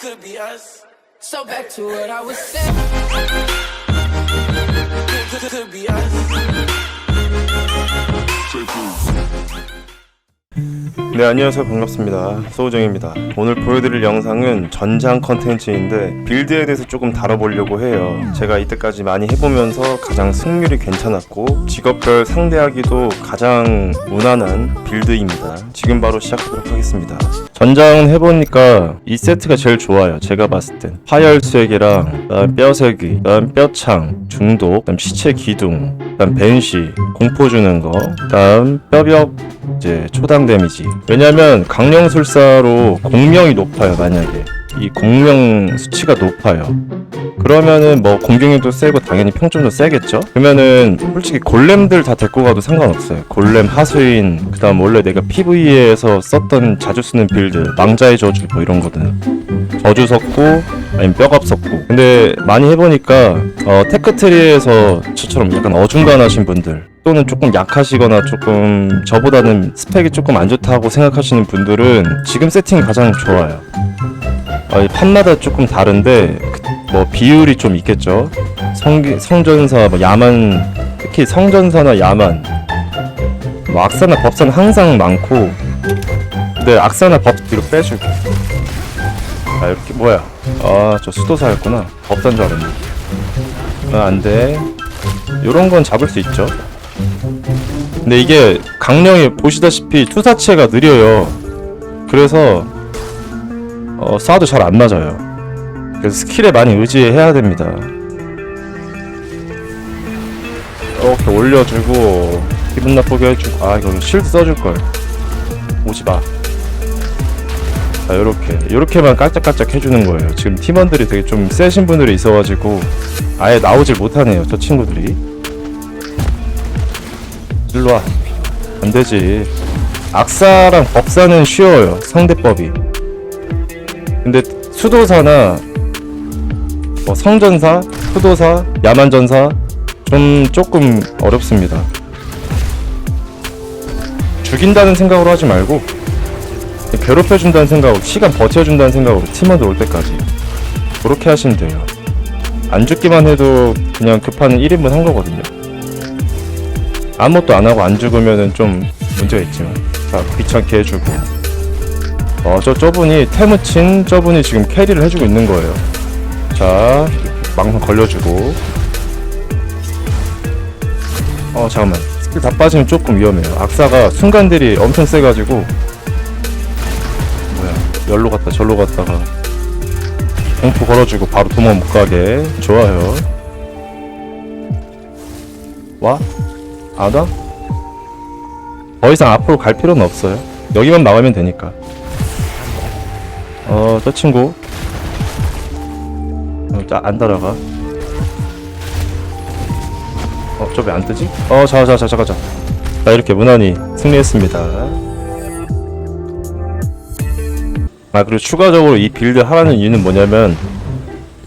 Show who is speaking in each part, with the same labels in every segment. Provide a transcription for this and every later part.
Speaker 1: could be us.
Speaker 2: So back to what I was saying.
Speaker 1: Could, could be us.
Speaker 3: 네 안녕하세요 반갑습니다 소우정입니다 오늘 보여드릴 영상은 전장 컨텐츠인데 빌드에 대해서 조금 다뤄보려고 해요 제가 이때까지 많이 해보면서 가장 승률이 괜찮았고 직업별 상대하기도 가장 무난한 빌드입니다 지금 바로 시작하도록 하겠습니다 전장 해보니까 이 세트가 제일 좋아요 제가 봤을 땐. 화열수액이랑 그다음 뼈세기 그다음 뼈창 중독 그다음 시체 기둥 그다음 벤시 공포 주는 거 그다음 뼈벽 이제 초당 데미지. 왜냐면 강령술사로 공명이 높아요 만약에. 이 공명 수치가 높아요 그러면은 뭐 공격력도 세고 당연히 평점도 세겠죠? 그러면은 솔직히 골렘들 다 데리고 가도 상관없어요. 골렘 하수인 그 다음 원래 내가 PVE에서 썼던 자주 쓰는 빌드 망자의 저주 뭐 이런 거든. 저주 섞고 아니면 뼈갑 섞고. 근데 많이 해보니까 어, 테크트리에서 저처럼 약간 어중간하신 분들 또는 조금 약하시거나 조금 저보다는 스펙이 조금 안 좋다고 생각하시는 분들은 지금 세팅 가장 좋아요. 어, 이 판마다 조금 다른데 그- 뭐 비율이 좀 있겠죠. 성, 성전사 뭐 야만 특히 성전사나 야만. 뭐 악사나 법사는 항상 많고. 근데 악사나 법 뒤로 빼줄게 아 이렇게 뭐야. 아 저 수도사였구나. 법사인 줄 알았네. 아 안 돼. 요런 건 잡을 수 있죠. 근데 이게 강령이 보시다시피 투사체가 느려요. 그래서 어, 쏴도 잘 안 맞아요 그래서 스킬에 많이 의지해야 됩니다. 이렇게 올려주고 기분 나쁘게 해주고 아 이거 실드 써줄걸. 오지마. 자 요렇게. 요렇게만 깔짝깔짝 해주는 거예요. 지금 팀원들이 되게 좀 세신 분들이 있어가지고 아예 나오질 못하네요 저 친구들이. 일로와. 안되지. 악사랑 법사는 쉬워요 상대법이. 근데 수도사나 뭐 성전사, 수도사, 야만전사 좀 조금 어렵습니다. 죽인다는 생각으로 하지 말고 괴롭혀준다는 생각으로 시간 버텨준다는 생각으로 팀원들 올 때까지 그렇게 하시면 돼요. 안 죽기만 해도 그냥 급하는 1인분 한 거거든요. 아무것도 안 하고 안 죽으면은 좀 문제가 있지만 자 귀찮게 해주고. 어저 저분이 테무친 저분이 지금 캐리를 해주고 있는 거예요 자 망상 걸려주고 어 잠깐만 스킬 다 빠지면 조금 위험해요 악사가 순간들이 엄청 세가지고 뭐야 열로 갔다 절로 갔다가 공포 걸어주고 바로 도망 못 가게 좋아요 와? 안 와? 더 이상 앞으로 갈 필요는 없어요. 여기만 막으면 되니까. 어, 저 친구. 어, 자, 안 따라가. 어, 저 왜 안 뜨지? 어, 자, 자, 자, 잠깐, 자. 자, 이렇게 무난히 승리했습니다. 아, 그리고 추가적으로 이 빌드 하라는 이유는 뭐냐면,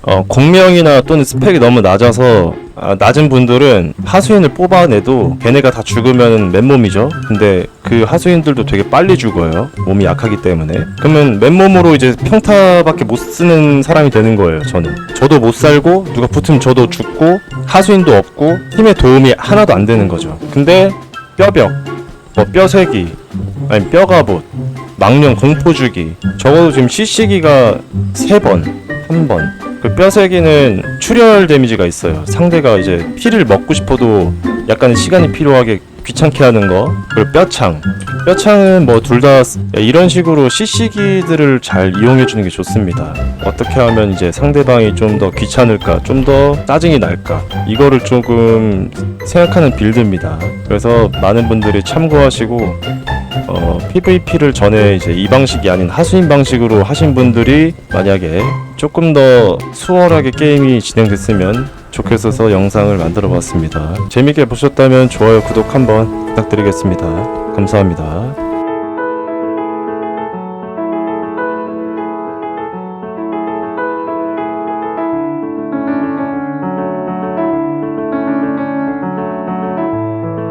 Speaker 3: 어, 공명이나 또는 스펙이 너무 낮아서 아, 낮은 분들은 하수인을 뽑아내도 걔네가 다 죽으면 맨몸이죠. 근데 그 하수인들도 되게 빨리 죽어요. 몸이 약하기 때문에. 그러면 맨몸으로 이제 평타밖에 못 쓰는 사람이 되는 거예요. 저는. 저도 못 살고 누가 붙으면 저도 죽고 하수인도 없고 힘의 도움이 하나도 안 되는 거죠. 근데 뼈벽, 뭐 뼈세기, 아니 뼈갑옷, 망령 공포주기 적어도 지금 CC기가 3번, 3번 그 뼈세기는 출혈 데미지가 있어요. 상대가 이제 피를 먹고 싶어도 약간의 시간이 필요하게 귀찮게 하는 거 그리고 뼈창. 뼈창은 뭐 둘 다 이런 식으로 CC기들을 잘 이용해 주는 게 좋습니다. 어떻게 하면 이제 상대방이 좀 더 귀찮을까 좀 더 짜증이 날까 이거를 조금 생각하는 빌드입니다. 그래서 많은 분들이 참고하시고 어, PVP를 전에 이제 이 방식이 아닌 하수인 방식으로 하신 분들이 만약에 조금 더 수월하게 게임이 진행됐으면 좋겠어서 영상을 만들어 봤습니다. 재밌게 보셨다면 좋아요, 구독 한번 부탁드리겠습니다. 감사합니다.